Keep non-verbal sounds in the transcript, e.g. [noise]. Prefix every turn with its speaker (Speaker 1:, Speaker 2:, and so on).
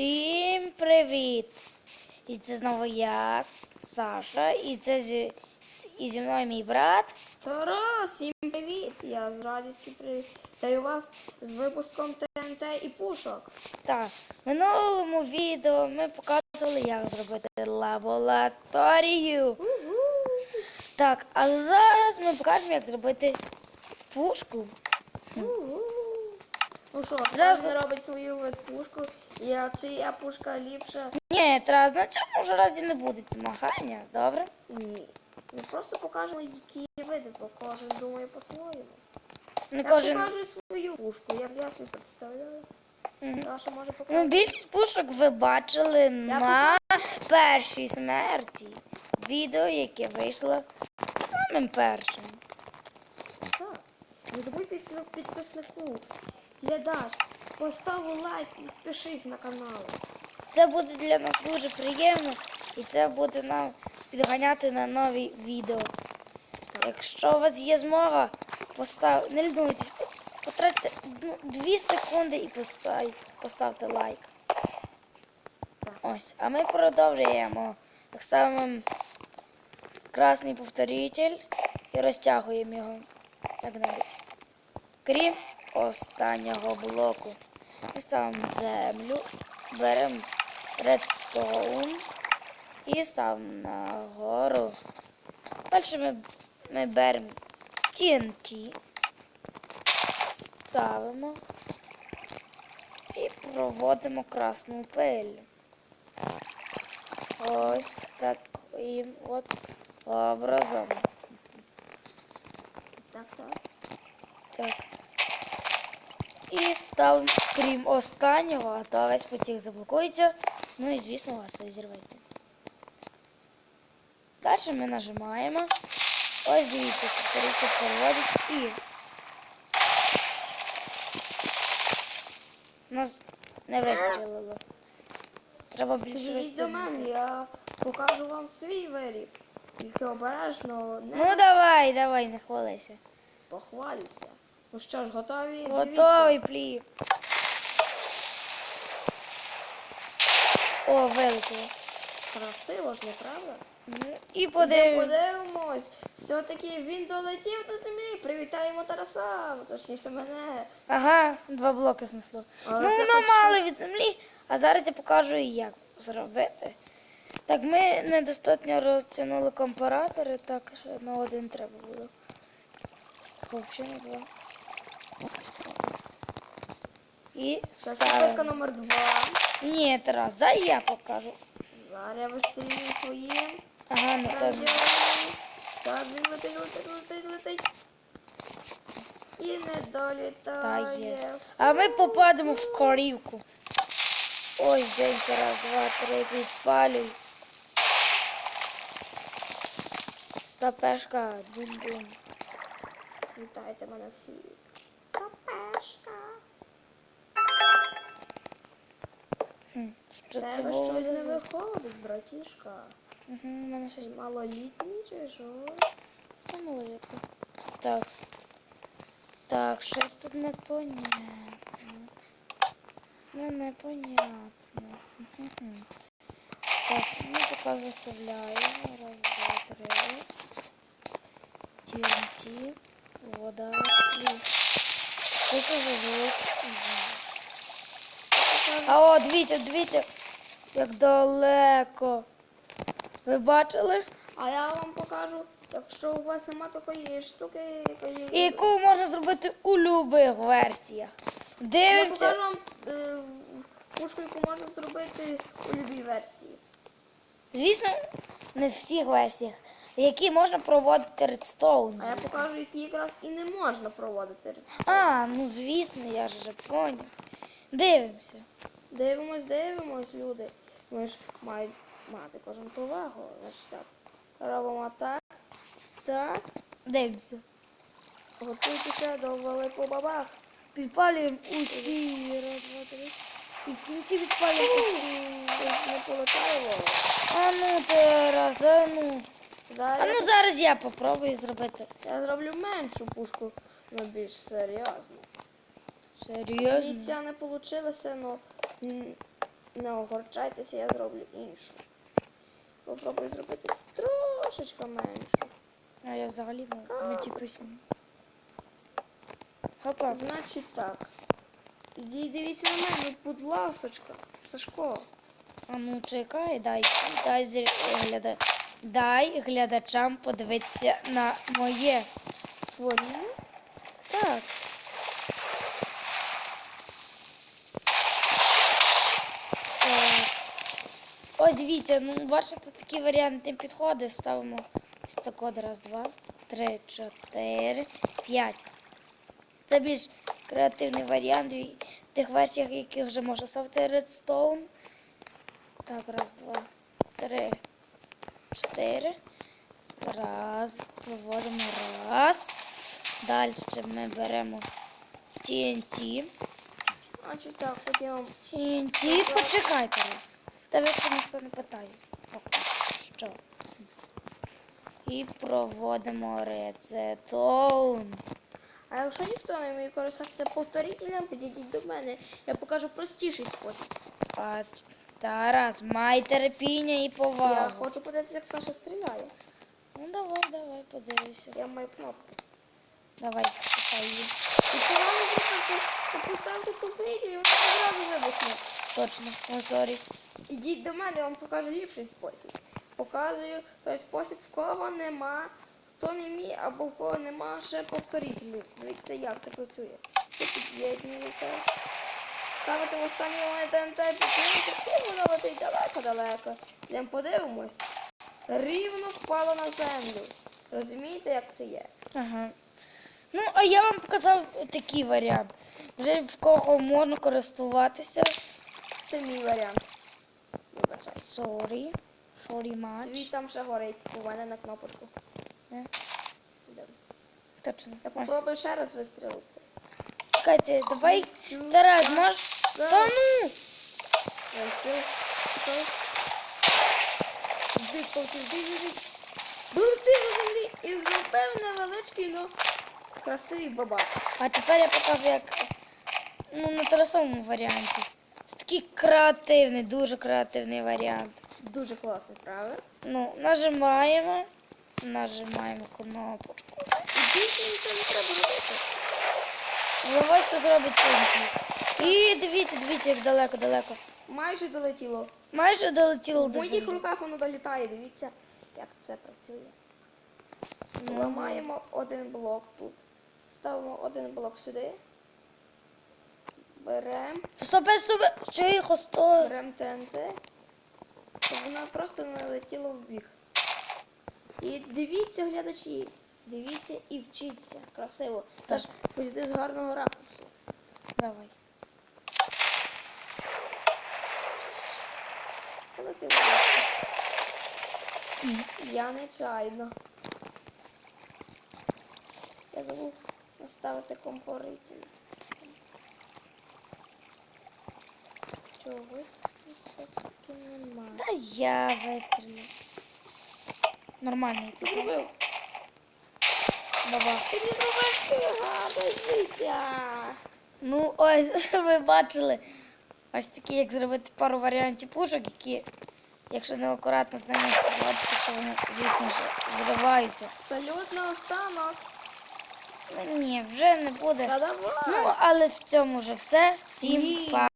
Speaker 1: Всім привіт! І це знову я, Саша, і це зі, і зі мною мій брат.
Speaker 2: Тарас, всім привіт! Я з радістю привітаю вас з випуском ТНТ і пушок.
Speaker 1: Так, в минулому відео ми показували, як зробити лабораторію. Так, а зараз ми покажемо, як зробити пушку.
Speaker 2: Ну що,
Speaker 1: Зразу-
Speaker 2: кожен робить свою вид пушку, і а чия пушка ліпша?
Speaker 1: Ні, Тарас, на цьому ж разі не буде змагання, добре?
Speaker 2: Ні. Ми просто покажемо, які види, бо кожен думає по-своєму. Я
Speaker 1: кожен.
Speaker 2: покажу свою пушку, як я собі представляю. Саша може
Speaker 1: Ну, більшість пушок ви бачили на першій смерті. Відео, яке вийшло самим першим.
Speaker 2: Так. Не забудь підписнику. Глядач, постав лайк і підпишись на канал.
Speaker 1: Це буде для нас дуже приємно і це буде нам підганяти на нові відео. Якщо у вас є змога, постав... не лінуйтесь, потратьте 2 секунди і постав... поставте лайк.
Speaker 2: Так.
Speaker 1: Ось, а ми продовжуємо. Так ставимо красний повторитель і розтягуємо його як-небудь. Крім останнього блоку. Ми ставимо землю, беремо редстоун і ставимо нагору. Далі ми, ми беремо TNT, ставимо і проводимо красну пиль. Ось таким от образом.
Speaker 2: Так, так.
Speaker 1: Так. І ставимо, крім останнього, а то весь потік заблокується. Ну і звісно, у вас зірветься. Далі ми нажимаємо. Ось дивіться, повторюйте, переводить і. У нас не вистрілило. Треба більше
Speaker 2: мене, я покажу вам свій виріб. Тільки обережно, не
Speaker 1: Ну давай, давай, не хвалися.
Speaker 2: похвалюся. Ну що ж, готові?
Speaker 1: Готовий плі. О, вилетіло.
Speaker 2: Красиво ж, не правда?
Speaker 1: Ну, І
Speaker 2: Подив...
Speaker 1: подивимось.
Speaker 2: Подивимось. Все-таки він долетів до землі. Привітаємо Тараса, точніше мене.
Speaker 1: Ага, два блоки знесло.
Speaker 2: Але
Speaker 1: ну,
Speaker 2: це
Speaker 1: воно
Speaker 2: хоч
Speaker 1: мало від землі, а зараз я покажу, як зробити. Так, ми недостатньо розтягнули компаратори, так що на один треба було. Взагалі на два. І
Speaker 2: Це номер два.
Speaker 1: Ні, Тарас, дай я покажу.
Speaker 2: Зараз я вистрілюю своїм.
Speaker 1: Ага, не то.
Speaker 2: радіоном. Так, він летить, летить, летить, летить. І не
Speaker 1: Та
Speaker 2: долітає.
Speaker 1: А ми попадемо в корівку. Ось дивимося, раз, два, три, підпалюй. Стопешка, дум-дум.
Speaker 2: Вітайте мене всі.
Speaker 1: Хм, Що це було?
Speaker 2: щось не виходить, братішка.
Speaker 1: Угу, у мене щось
Speaker 2: Ти малолітній чи що?
Speaker 1: стануло рідко. Так. Так, щось тут непонятно. Ну, непонятно. Мгм. Так, ми поки заставляємо. Раз, два, три. TNT. Вода. І... Що це за звук? Не знаю. А о, дивіться, дивіться, як далеко. Ви бачили?
Speaker 2: А я вам покажу, якщо у вас нема такої штуки, якої...
Speaker 1: І яку можна зробити у любих версіях.
Speaker 2: Я
Speaker 1: Дивимося.
Speaker 2: покажу вам е, пушку, яку можна зробити у любій версії.
Speaker 1: Звісно, не в всіх версіях, які можна проводити редстоун.
Speaker 2: А я покажу, які якраз і не можна проводити.
Speaker 1: А, ну звісно, я ж вже поняв. Дивимося.
Speaker 2: Дивимось, дивимось, люди. Ми ж мають мати кожен повагу. Так. Робимо так. Так.
Speaker 1: Дивимося.
Speaker 2: Готуйтеся до великого бабах.
Speaker 1: Підпалюємо усі. Раз, два, три. І в кінці підпалюємо усі.
Speaker 2: Не полетало.
Speaker 1: А ну Тарас, а ну. А ну зараз я попробую зробити.
Speaker 2: я зроблю меншу пушку, але більш серйозну.
Speaker 1: Серйозно?
Speaker 2: Мені ця не вийшло, але не огорчайтеся, я зроблю іншу. Попробую зробити трошечки меншу.
Speaker 1: А я взагалі не, не. Хопа.
Speaker 2: Значить так. Ідіть, дивіться на мене, будь ласочка. Сашко.
Speaker 1: А ну чекай, дай, дай, зр- гляда, дай глядачам подивитися на моє.
Speaker 2: Творіння?
Speaker 1: Так. Так. Ось дивіться, ну бачите, такі варіанти підходи. Ставимо ось так от раз, два, три, чотири, п'ять. Це більш креативний варіант в тих версіях, яких вже можна ставити редстоун. Так, раз, два, три, чотири. Раз. Проводимо раз. Далі ми беремо TNT.
Speaker 2: Значить так, вам
Speaker 1: TNT, почекайте раз. Тебе ще ніхто не питає. Поки що. І проводимо рецетон.
Speaker 2: А якщо ніхто не вміє користуватися повторителем, підійдіть до мене. Я покажу простіший спосіб.
Speaker 1: А Тарас, май терпіння і
Speaker 2: Я хочу подивитися, як Саша стріляє.
Speaker 1: Ну давай, давай, подивися.
Speaker 2: Я маю кнопку.
Speaker 1: Давай, писай її.
Speaker 2: І погано зробити, то поставте повторитель, і вона одразу вибухне.
Speaker 1: Точно, о, сорі.
Speaker 2: Ідіть до мене, я вам покажу ліпший спосіб. Показую той спосіб, в кого нема, хто не вміє або в кого нема ще повторителів. Дивіться, як це працює. Ви під'єднуєте, ставите в останній момент ТНТ, підтримуєте, і далеко-далеко. Йдемо подивимось. Рівно впало на землю. Розумієте, як це є?
Speaker 1: Ага. Ну, а я вам показав такий варіант. Вже в кого можна користуватися.
Speaker 2: Це мій варіант. Вибачай.
Speaker 1: Sorry. Sorry
Speaker 2: Твій
Speaker 1: much.
Speaker 2: там ще горить у мене на кнопочку.
Speaker 1: Е,
Speaker 2: Йдемо.
Speaker 1: Точно.
Speaker 2: Я попробую ще раз вистрілити.
Speaker 1: Чекайте, давай. Тарас, можеш? Та ну!
Speaker 2: Вистріл. Пішов. Бик, полетів, бик, бик, бик. Долетів на землі і зробив невеличкий, ну, красивий бабак.
Speaker 1: А тепер я покажу, як ну, на тарасовому варіанті. Це такий креативний, дуже креативний варіант.
Speaker 2: Дуже класний, правда?
Speaker 1: Ну, нажимаємо, нажимаємо кнопочку.
Speaker 2: І більше нічого не треба робити.
Speaker 1: Ось це зробить TNT. І дивіться, дивіться, як далеко-далеко.
Speaker 2: Майже долетіло.
Speaker 1: Майже долетіло
Speaker 2: В
Speaker 1: до
Speaker 2: моїх
Speaker 1: землі.
Speaker 2: руках воно долітає, дивіться, як це працює.
Speaker 1: Ну,
Speaker 2: Ламаємо один блок тут. Ставимо один блок сюди. Беремо.
Speaker 1: Стопе, стопе, тихо, стой.
Speaker 2: Беремо ТНТ, щоб вона просто не летіла в бік. І дивіться, глядачі, дивіться і вчіться. Красиво. Саш, підійди з гарного ракурсу.
Speaker 1: Давай. І.
Speaker 2: Я нечайно. Я забув поставити компоритель. Чогось тут таки немає.
Speaker 1: Та я вистрілю. Нормально
Speaker 2: ти зробив?
Speaker 1: Давай.
Speaker 2: Ти не зробив до життя.
Speaker 1: Ну, ось [laughs] ви бачили. Ось такі, як зробити пару варіантів пушок, які, якщо неакуратно з ними поводити, то вони, звісно ж, зриваються.
Speaker 2: Салют на останок.
Speaker 1: Ну, ні, вже не буде.
Speaker 2: Та давай.
Speaker 1: Ну, але в цьому вже все. Всім
Speaker 2: Ні.
Speaker 1: па.